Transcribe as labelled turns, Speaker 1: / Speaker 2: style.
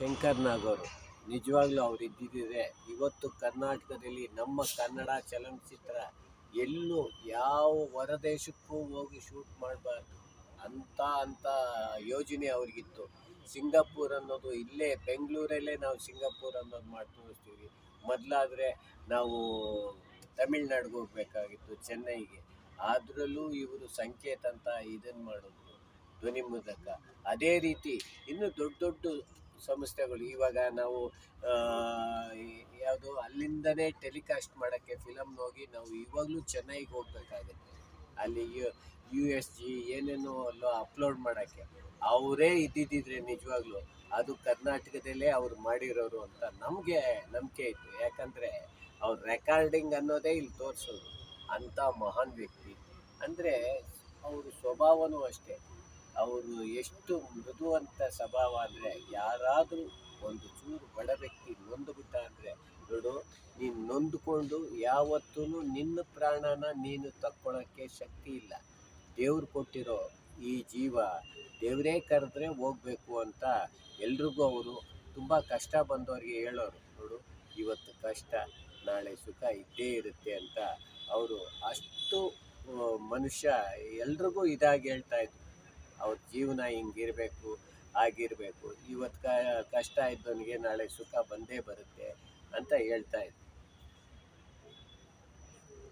Speaker 1: ಶಂಕರ್ ನಿಜವಾಗ್ಲೂ ಅವ್ರು ಇದ್ದಿದ್ದರೆ ಇವತ್ತು ಕರ್ನಾಟಕದಲ್ಲಿ ನಮ್ಮ ಕನ್ನಡ ಚಲನಚಿತ್ರ ಎಲ್ಲೂ ಯಾವ ಹೊರದೇಶಕ್ಕೂ ಹೋಗಿ ಶೂಟ್ ಮಾಡಬಾರ್ದು ಅಂತ ಅಂತ ಯೋಜನೆ ಅವ್ರಿಗಿತ್ತು. ಸಿಂಗಾಪುರ್ ಅನ್ನೋದು ಇಲ್ಲೇ ಬೆಂಗಳೂರಲ್ಲೇ ನಾವು ಸಿಂಗಾಪುರ್ ಅನ್ನೋದು ಮಾಡಿ ತೋರಿಸ್ತೀವಿ ಮೊದಲಾದರೆ ನಾವು ತಮಿಳ್ನಾಡಿಗೆ ಹೋಗ್ಬೇಕಾಗಿತ್ತು ಚೆನ್ನೈಗೆ. ಅದರಲ್ಲೂ ಇವರು ಸಂಕೇತ ಅಂತ ಇದನ್ನು ಮಾಡಿದ್ರು ಧ್ವನಿ ಮೂಲಕ ಅದೇ ರೀತಿ ಇನ್ನು ದೊಡ್ಡ ದೊಡ್ಡ ಸಂಸ್ಥೆಗಳು ಇವಾಗ ನಾವು ಯಾವುದು ಅಲ್ಲಿಂದನೇ ಟೆಲಿಕಾಸ್ಟ್ ಮಾಡೋಕ್ಕೆ ಫಿಲಮ್ ಹೋಗಿ ನಾವು ಇವಾಗಲೂ ಚೆನ್ನೈಗೆ ಹೋಗ್ಬೇಕಾಗುತ್ತೆ ಅಲ್ಲಿ ಯು ಯು ಎಸ್ ಜಿ ಏನೇನೋ ಅಲ್ಲೋ ಅಪ್ಲೋಡ್ ಮಾಡೋಕ್ಕೆ. ಅವರೇ ಇದ್ದಿದ್ದಿದ್ರೆ ನಿಜವಾಗ್ಲೂ ಅದು ಕರ್ನಾಟಕದಲ್ಲೇ ಅವ್ರು ಮಾಡಿರೋರು ಅಂತ ನಮಗೆ ನಂಬಿಕೆ ಇತ್ತು. ಯಾಕಂದರೆ ಅವ್ರ ರೆಕಾರ್ಡಿಂಗ್ ಅನ್ನೋದೇ ಇಲ್ಲಿ ತೋರಿಸೋದು. ಅಂಥ ಮಹಾನ್ ವ್ಯಕ್ತಿ. ಅಂದರೆ ಅವ್ರ ಸ್ವಭಾವನೂ ಅಷ್ಟೇ. ಅವರು ಎಷ್ಟು ಮೃದುವಂತ ಸ್ವಭಾವ ಅಂದರೆ ಯಾರಾದರೂ ಒಂದು ಚೂರು ಬಡ ವ್ಯಕ್ತಿ ನೊಂದುಬಿಟ್ಟ ಅಂದರೆ, ನೋಡು, ನೀನು ನೊಂದುಕೊಂಡು ಯಾವತ್ತೂ ನಿನ್ನ ಪ್ರಾಣನ ನೀನು ತಕ್ಕೊಳ್ಳೋಕ್ಕೆ ಶಕ್ತಿ ಇಲ್ಲ. ದೇವ್ರು ಕೊಟ್ಟಿರೋ ಈ ಜೀವ ದೇವರೇ ಕರೆದ್ರೆ ಹೋಗ್ಬೇಕು ಅಂತ ಎಲ್ರಿಗೂ ಅವರು ತುಂಬ ಕಷ್ಟ ಬಂದವರಿಗೆ ಹೇಳೋರು. ನೋಡು, ಇವತ್ತು ಕಷ್ಟ, ನಾಳೆ ಸುಖ ಇದ್ದೇ ಇರುತ್ತೆ ಅಂತ ಅವರು ಅಷ್ಟು ಮನುಷ್ಯ ಎಲ್ರಿಗೂ ಇದಾಗಿ ಹೇಳ್ತಾ ಇದ್ರು. ಅವ್ರ ಜೀವನ ಹಿಂಗಿರಬೇಕು ಆಗಿರಬೇಕು. ಇವತ್ತು ಕಷ್ಟ ಇದ್ದವನಿಗೆ ನಾಳೆ ಸುಖ ಬಂದೇ ಬರುತ್ತೆ ಅಂತ ಹೇಳ್ತಾ ಇದ್ರು